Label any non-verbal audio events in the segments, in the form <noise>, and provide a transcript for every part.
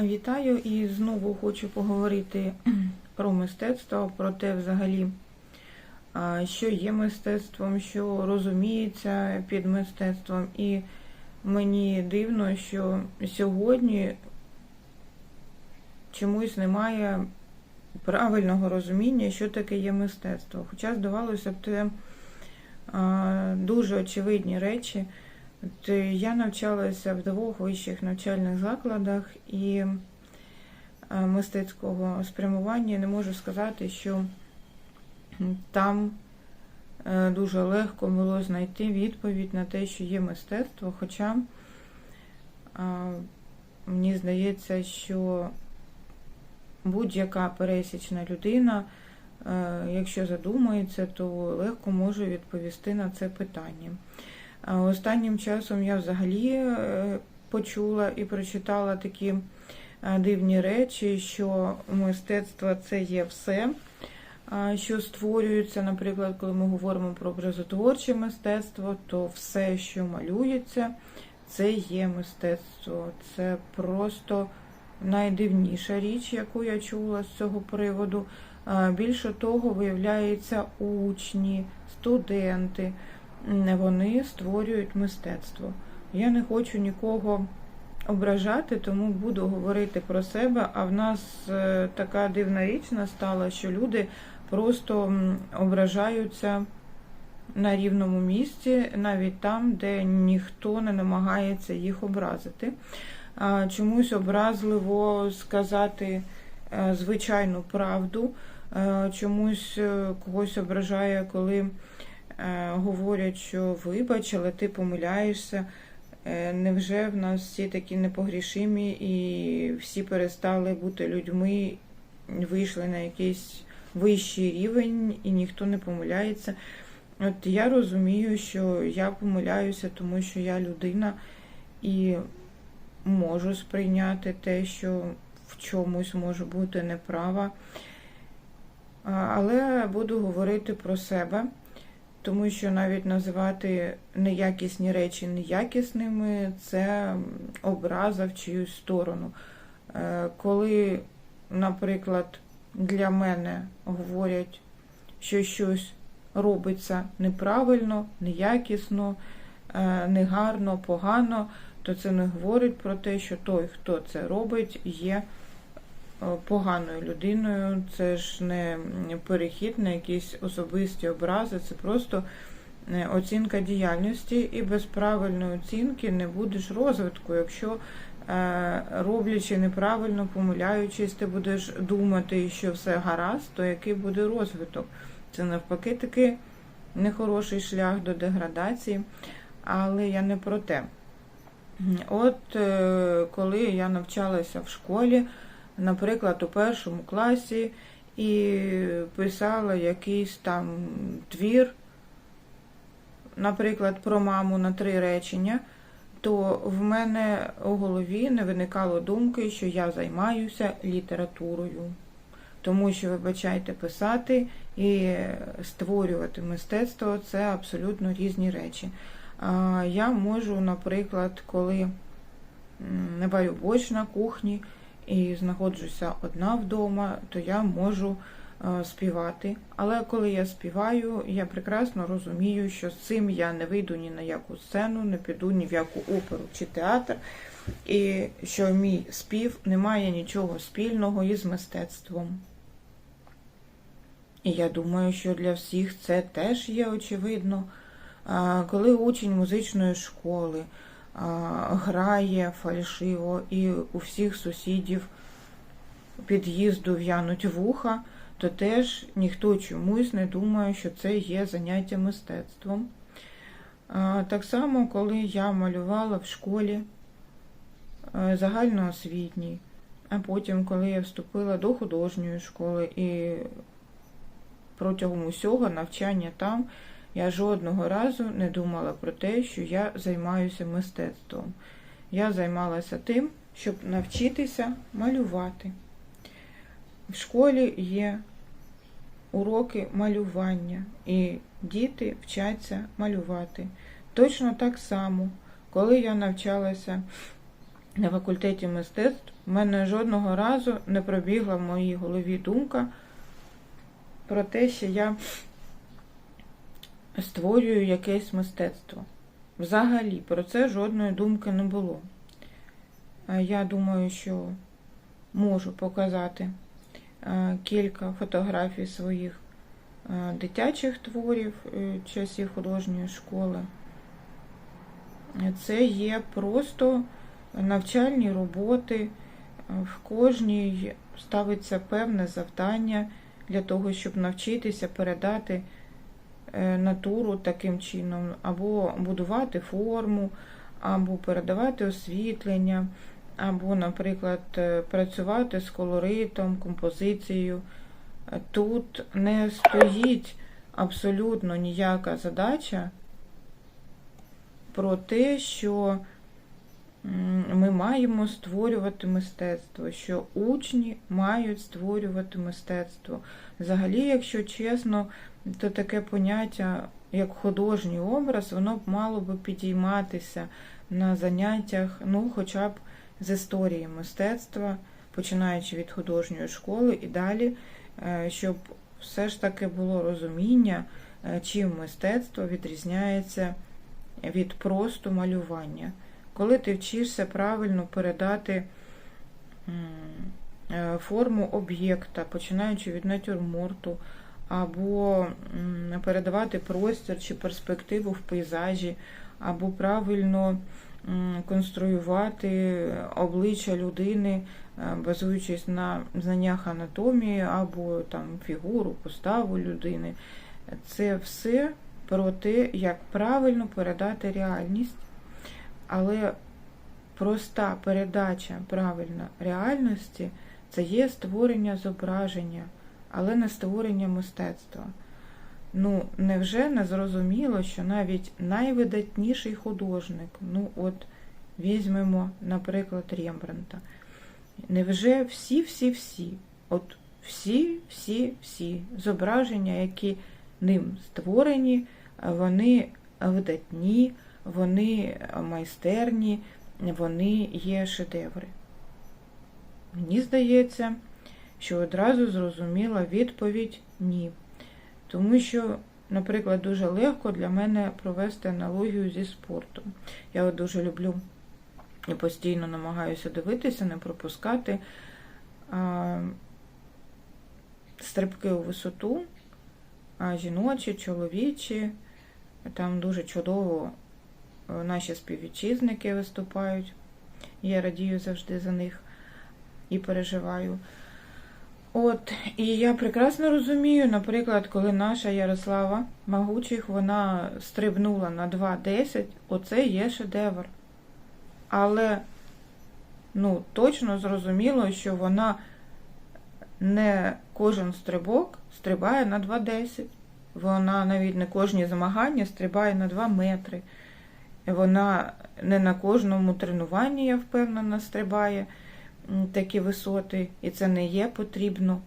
Вітаю і знову хочу поговорити <clears throat> про мистецтво, про те, взагалі, що є мистецтвом, що розуміється під мистецтвом. І мені дивно, що сьогодні чомусь немає правильного розуміння, що таке є мистецтво. Хоча, здавалося б, це дуже очевидні речі. От я навчалася в двох вищих навчальних закладах і е, мистецького спрямування. Не можу сказати, що там е, дуже легко було знайти відповідь на те, що є мистецтво. Хоча е, мені здається, що будь-яка пересічна людина, якщо задумається, то легко може відповісти на це питання. Останнім часом я взагалі е, почула і прочитала такі е, дивні речі, що мистецтво це є все, що створюється, наприклад, коли ми говоримо про образотворче мистецтво, то все, що малюється, це є мистецтво. Це просто найдивніша річ, яку я чула з цього приводу. Більше того, виявляється, учні, студенти вони створюють мистецтво. Я не хочу нікого ображати, тому буду говорити про себе. А в нас е, така дивна річ настала, що люди просто ображаються на рівному місці, навіть там, де ніхто не намагається їх образити. Чомусь образливо сказати е, звичайну правду, е, чомусь когось ображає, коли. Е, говорять, що вибач, але ти помиляєшся. Е, невже в нас всі такі непогрішимі і всі перестали бути людьми, вийшли на якийсь вищий рівень і ніхто не помиляється? От я розумію, що я помиляюся, тому що я людина і можу сприйняти те, що в чомусь може бути неправа. Але буду говорити про себе тому що навіть називати неякісні речі неякісними це образа в чиюсь сторону. Е, коли, наприклад, для мене говорять, що щось робиться неправильно, неякісно, е, негарно, погано, то це не говорить про те, що той, хто це робить, є поганою людиною. Це ж не перехід на якісь особисті образи, це просто е, оцінка діяльності, і без правильної оцінки не будеш розвитку. Якщо е, роблячи неправильно, помиляючись, ти будеш думати, що все гаразд, то який буде розвиток? Це навпаки такий нехороший шлях до деградації, але я не про те. От коли я навчалася в школі, наприклад, у першому класі і писала якийсь там твір, наприклад, про маму на три речення, то в мене у голові не виникало думки, що я займаюся літературою. Тому що, вибачайте, писати і створювати мистецтво це абсолютно різні речі. Я можу, наприклад, коли не варю борщ на кухні, і знаходжуся одна вдома, то я можу е, співати. Але коли я співаю, я прекрасно розумію, що з цим я не вийду ні на яку сцену, не піду ні в яку оперу чи театр, і що мій спів не має нічого спільного із мистецтвом. І я думаю, що для всіх це теж є очевидно. Коли учень музичної школи грає фальшиво, і у всіх сусідів під'їзду в'януть вуха, то теж ніхто чомусь не думає, що це є заняття мистецтвом. Так само, коли я малювала в школі загальноосвітній, а потім, коли я вступила до художньої школи і протягом усього навчання там. Я жодного разу не думала про те, що я займаюся мистецтвом. Я займалася тим, щоб навчитися малювати. В школі є уроки малювання, і діти вчаться малювати. Точно так само, коли я навчалася на факультеті мистецтв, в мене жодного разу не пробігла в моїй голові думка про те, що я створюю якесь мистецтво. Взагалі, про це жодної думки не було. Е, Я думаю, що можу показати е, кілька фотографій своїх е, дитячих творів часів художньої школи. Це є просто навчальні роботи. В кожній ставиться певне завдання для того, щоб навчитися передати натуру таким чином, або будувати форму, або передавати освітлення, або, наприклад, е, працювати з колоритом, композицією. Е, Тут не стоїть абсолютно ніяка задача про те, що ми маємо створювати мистецтво, що учні мають створювати мистецтво. Взагалі, якщо чесно, то таке поняття, як художній образ, воно б мало би підійматися на заняттях, ну, хоча б з історії мистецтва, починаючи від художньої школи і далі, е, щоб все ж таки було розуміння, е, чим мистецтво відрізняється від просто малювання. Коли ти вчишся правильно передати е, форму об'єкта, починаючи від натюрморту, або передавати простір чи перспективу в пейзажі, або правильно конструювати обличчя людини, е, базуючись на знаннях анатомії, або там фігуру, поставу людини. Це все про те, як правильно передати реальність, але проста передача правильно реальності це є створення зображення, але не створення мистецтва. Ну, невже не зрозуміло, що навіть найвидатніший художник, ну от візьмемо, наприклад, Рембранта, невже всі-всі-всі, от всі-всі-всі зображення, які ним створені, вони видатні, вони майстерні, вони є шедеври. Мені здається, що одразу зрозуміла відповідь ні. Тому що, наприклад, дуже легко для мене провести аналогію зі спортом. Я от дуже люблю і постійно намагаюся дивитися, не пропускати а, стрибки у висоту, а жіночі, чоловічі. Там дуже чудово е, наші співвітчизники виступають. Я радію завжди за них і переживаю. От, і я прекрасно розумію, наприклад, коли наша Ярослава Магучих, вона стрибнула на 2.10, оце є шедевр. Але, ну, точно зрозуміло, що вона не кожен стрибок стрибає на 2.10. Вона навіть не кожні змагання стрибає на 2 метри. Вона не на кожному тренуванні, я впевнена, стрибає такі висоти, і це не є потрібно.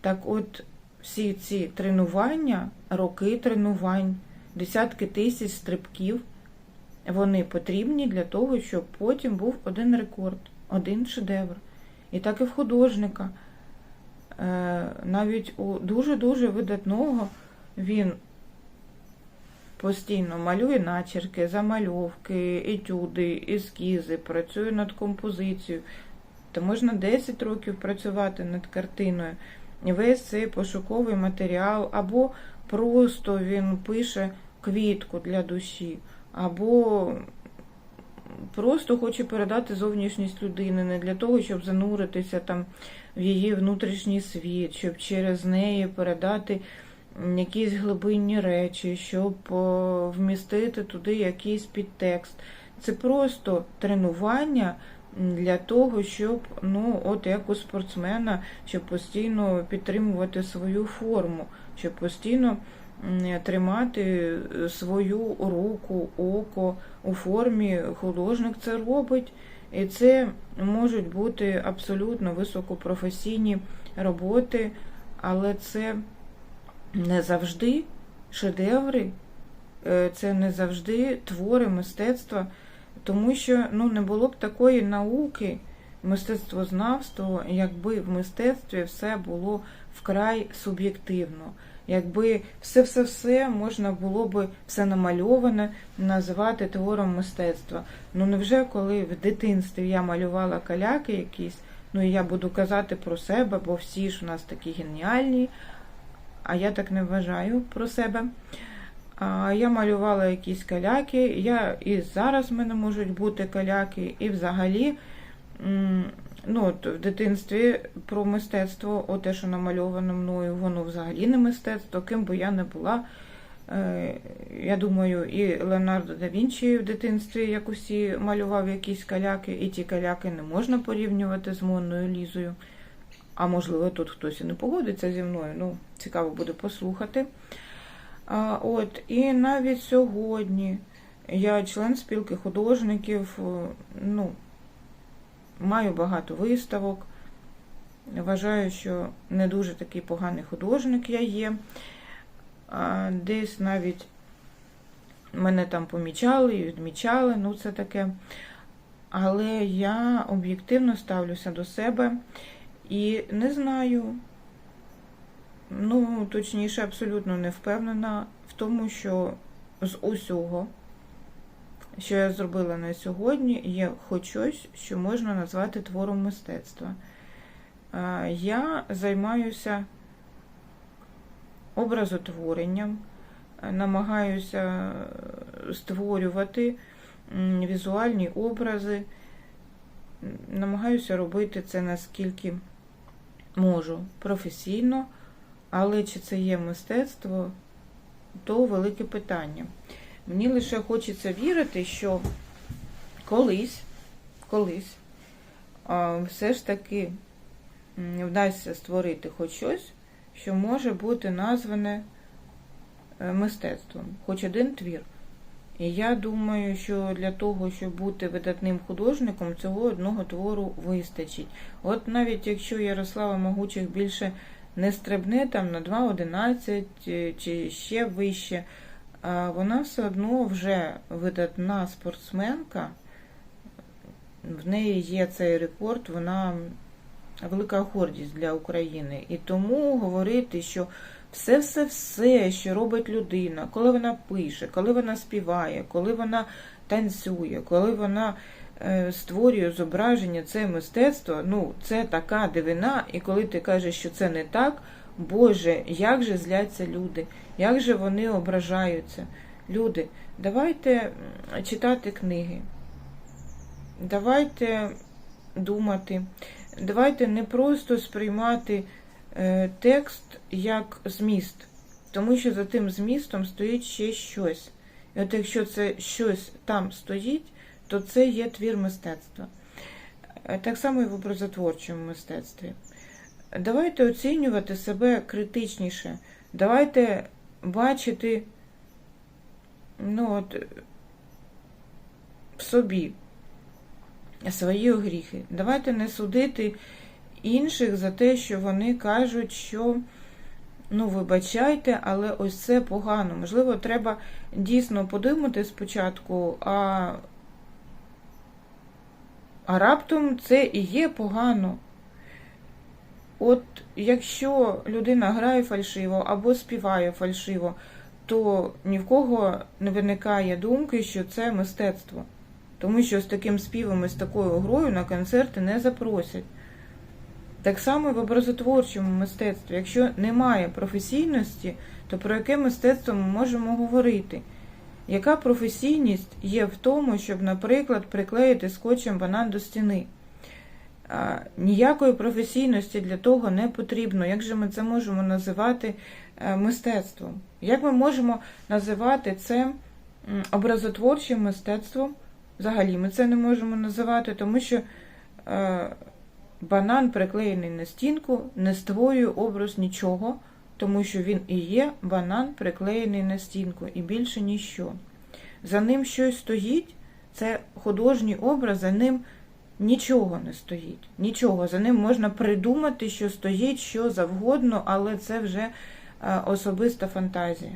Так от, всі ці тренування, роки тренувань, десятки тисяч стрибків, вони потрібні для того, щоб потім був один рекорд, один шедевр. І так і в художника. Е, Навіть у дуже-дуже видатного він постійно малює начерки, замальовки, етюди, ескізи, працює над композицією. То можна 10 років працювати над картиною. Весь цей пошуковий матеріал, або просто він пише квітку для душі, або просто хоче передати зовнішність людини, не для того, щоб зануритися там в її внутрішній світ, щоб через неї передати якісь глибинні речі, щоб вмістити туди якийсь підтекст. Це просто тренування для того, щоб, ну, от як у спортсмена, щоб постійно підтримувати свою форму, щоб постійно тримати свою руку, око у формі. Художник це робить. І це можуть бути абсолютно високопрофесійні роботи, але це не завжди шедеври, е, це не завжди твори мистецтва, Тому що ну, не було б такої науки, мистецтвознавство, якби в мистецтві все було вкрай суб'єктивно. Якби все-все-все можна було би все намальоване називати твором мистецтва. Ну невже коли в дитинстві я малювала каляки якісь, ну і я буду казати про себе, бо всі ж у нас такі геніальні, а я так не вважаю про себе. Я малювала якісь каляки, я і зараз в мене можуть бути каляки, і взагалі, ну, от в дитинстві про мистецтво, оте, що намальовано мною, воно взагалі не мистецтво, ким би я не була. Е, Я думаю, і Леонардо да Вінчі в дитинстві, як усі малював якісь каляки, і ті каляки не можна порівнювати з Монною Лізою. А можливо, тут хтось і не погодиться зі мною. Ну, цікаво буде послухати. А, От, і навіть сьогодні я член спілки художників, е, ну, маю багато виставок. Вважаю, що не дуже такий поганий художник я є. А, Десь навіть мене там помічали і відмічали, ну це таке. Але я об'єктивно ставлюся до себе і не знаю, ну, точніше, абсолютно не впевнена в тому, що з усього, що я зробила на сьогодні, є хоч щось, що можна назвати твором мистецтва. Я займаюся образотворенням, намагаюся створювати візуальні образи, намагаюся робити це наскільки можу професійно, але чи це є мистецтво, то велике питання. Мені лише хочеться вірити, що колись, колись все ж таки вдасться створити хоч щось, що може бути назване е, мистецтвом, хоч один твір. І я думаю, що для того, щоб бути видатним художником, цього одного твору вистачить. От навіть якщо Ярослава Могучих більше не стрибне там на 2.11 е, чи ще вище, а вона все одно вже видатна спортсменка, в неї є цей рекорд, вона велика гордість для України. І тому говорити, що все-все-все, що робить людина, коли вона пише, коли вона співає, коли вона танцює, коли вона створює зображення, це мистецтво, ну, це така дивина, і коли ти кажеш, що це не так, Боже, як же зляться люди, як же вони ображаються. Люди, давайте читати книги, давайте думати, давайте не просто сприймати е, текст як зміст, тому що за тим змістом стоїть ще щось. І от якщо це щось там стоїть, то це є твір мистецтва. Е, Так само і в образотворчому мистецтві. Давайте оцінювати себе критичніше, давайте бачити ну, от, в собі свої гріхи. Давайте не судити інших за те, що вони кажуть, що ну, вибачайте, але ось це погано. Можливо, треба дійсно подумати спочатку, а, а раптом це і є погано. От якщо людина грає фальшиво або співає фальшиво, то ні в кого не виникає думки, що це мистецтво. Тому що з таким співом і з такою грою на концерти не запросять. Так само і в образотворчому мистецтві. Якщо немає професійності, то про яке мистецтво ми можемо говорити? Яка професійність є в тому, щоб, наприклад, приклеїти скотчем банан до стіни? Ніякої професійності для того не потрібно. Як же ми це можемо називати е, мистецтвом? Як ми можемо називати це образотворчим мистецтвом? Взагалі ми це не можемо називати, тому що е, банан приклеєний на стінку, не створює образ нічого, тому що він і є банан приклеєний на стінку, і більше ніщо. За ним щось стоїть, це художній образ, за ним нічого не стоїть. Нічого. За ним можна придумати, що стоїть, що завгодно, але це вже е, особиста фантазія.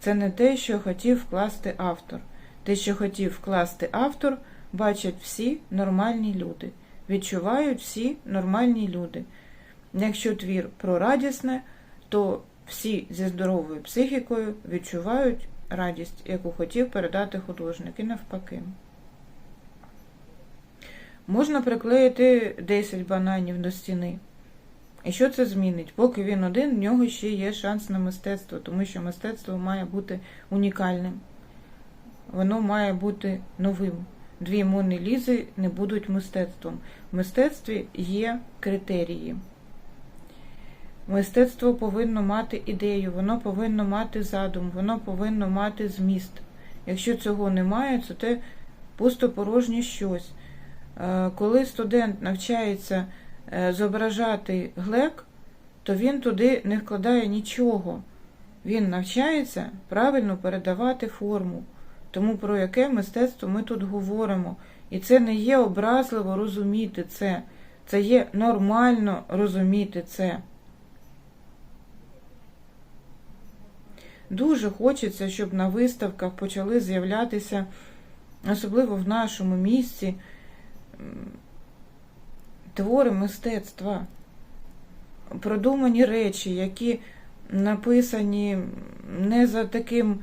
Це не те, що хотів вкласти автор. Те, що хотів вкласти автор, бачать всі нормальні люди, відчувають всі нормальні люди. Якщо твір про радісне, то всі зі здоровою психікою відчувають радість, яку хотів передати художник, і навпаки. Можна приклеїти 10 бананів до стіни. І що це змінить? Поки він один, в нього ще є шанс на мистецтво, тому що мистецтво має бути унікальним. Воно має бути новим. Дві Мони Лізи не будуть мистецтвом. В мистецтві є критерії. Мистецтво повинно мати ідею, воно повинно мати задум, воно повинно мати зміст. Якщо цього немає, то це пустопорожнє щось. Е, Коли студент навчається е, зображати глек, то він туди не вкладає нічого. Він навчається правильно передавати форму. Тому про яке мистецтво ми тут говоримо. І це не є образливо розуміти це. Це є нормально розуміти це. Дуже хочеться, щоб на виставках почали з'являтися, особливо в нашому місці, твори мистецтва, продумані речі, які написані не за таким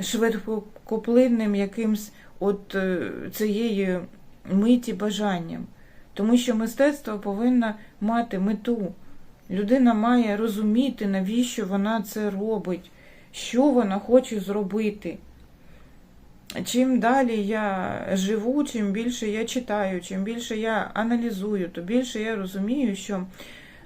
швидкоплинним якимсь от е, цієї миті бажанням. Тому що мистецтво повинно мати мету. Людина має розуміти, навіщо вона це робить, що вона хоче зробити. Чим далі я живу, чим більше я читаю, чим більше я аналізую, то більше я розумію, що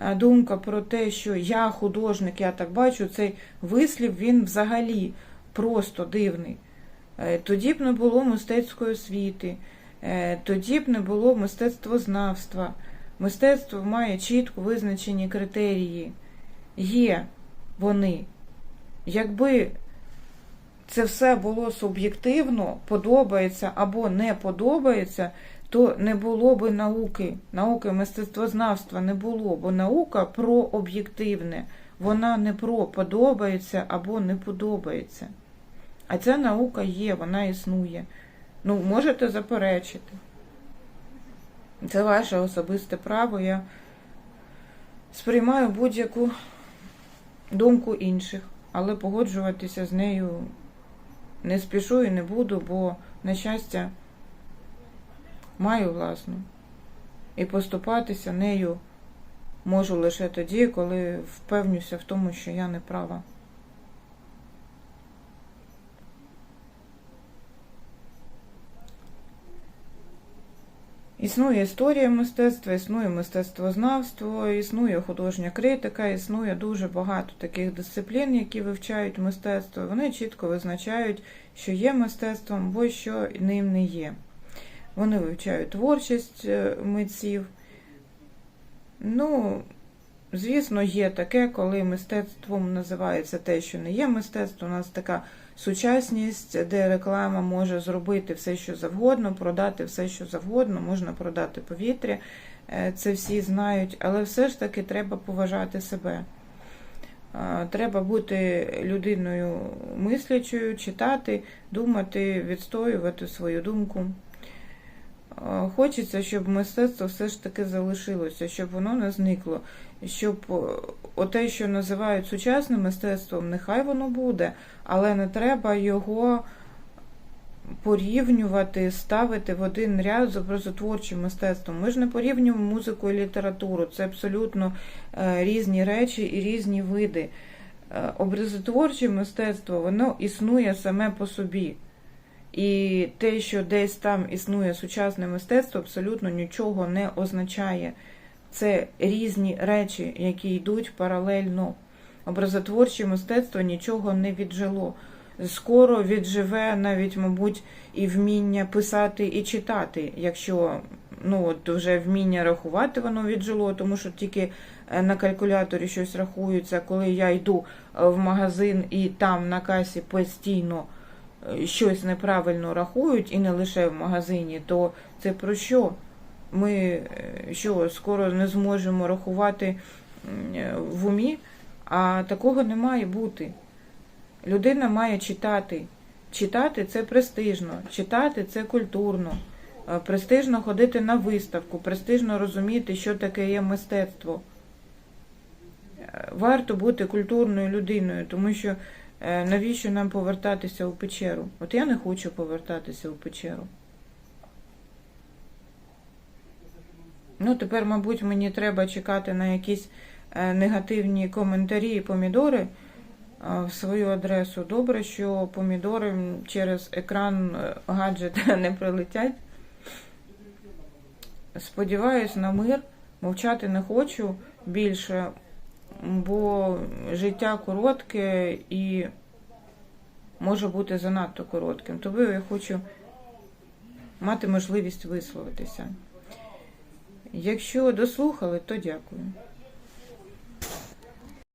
е, думка про те, що я художник, я так бачу, цей вислів, він взагалі просто дивний. Е, Тоді б не було мистецької освіти, е, тоді б не було мистецтвознавства. Мистецтво має чітко визначені критерії. Є вони. Якби це все було суб'єктивно, подобається або не подобається, то не було би науки. Науки мистецтвознавства не було, бо наука про об'єктивне, вона не про подобається або не подобається. А ця наука є, вона існує. Ну, можете заперечити. Це ваше особисте право. Я сприймаю будь-яку думку інших, але погоджуватися з нею не спішу і не буду, бо, на щастя, маю власну. І поступатися нею можу лише тоді, коли впевнюся в тому, що я не права. Існує історія мистецтва, існує мистецтвознавство, існує художня критика, існує дуже багато таких дисциплін, які вивчають мистецтво. Вони чітко визначають, що є мистецтвом, або що ним не є. Вони вивчають творчість е, митців. Ну, звісно, є таке, коли мистецтвом називається те, що не є мистецтвом. У нас така сучасність, де реклама може зробити все, що завгодно, продати все, що завгодно, можна продати повітря, е, це всі знають, але все ж таки треба поважати себе. Треба бути людиною мислячою, читати, думати, відстоювати свою думку. Хочеться, щоб мистецтво все ж таки залишилося, щоб воно не зникло, щоб оте, що називають сучасним мистецтвом, нехай воно буде, але не треба його порівнювати, ставити в один ряд з образотворчим мистецтвом. Ми ж не порівнюємо музику і літературу, це абсолютно е, різні речі і різні види. Е, образотворче мистецтво, воно існує саме по собі. І те, що десь там існує сучасне мистецтво, абсолютно нічого не означає. Це різні речі, які йдуть паралельно. Образотворче мистецтво нічого не віджило. Скоро відживе навіть, мабуть, і вміння писати і читати, якщо ну, от вже вміння рахувати воно віджило, тому що тільки е, на калькуляторі щось рахується, коли я йду е, в магазин і там на касі постійно щось неправильно рахують, і не лише в магазині, то це про що? Ми що скоро не зможемо рахувати в умі, а такого не має бути. Людина має читати. Читати це престижно, читати це культурно. Е, Престижно ходити на виставку, престижно розуміти, що таке є мистецтво. Е, Варто бути культурною людиною, тому що е, навіщо нам повертатися у печеру? От я не хочу повертатися у печеру. Ну, тепер, мабуть, мені треба чекати на якісь е, негативні коментарі і помідори е, в свою адресу. Добре, що помідори через екран е, гаджета <laughs> не прилетять. Сподіваюсь на мир, мовчати не хочу більше, бо життя коротке і може бути занадто коротким. Тому я хочу мати можливість висловитися. Якщо дослухали, то дякую.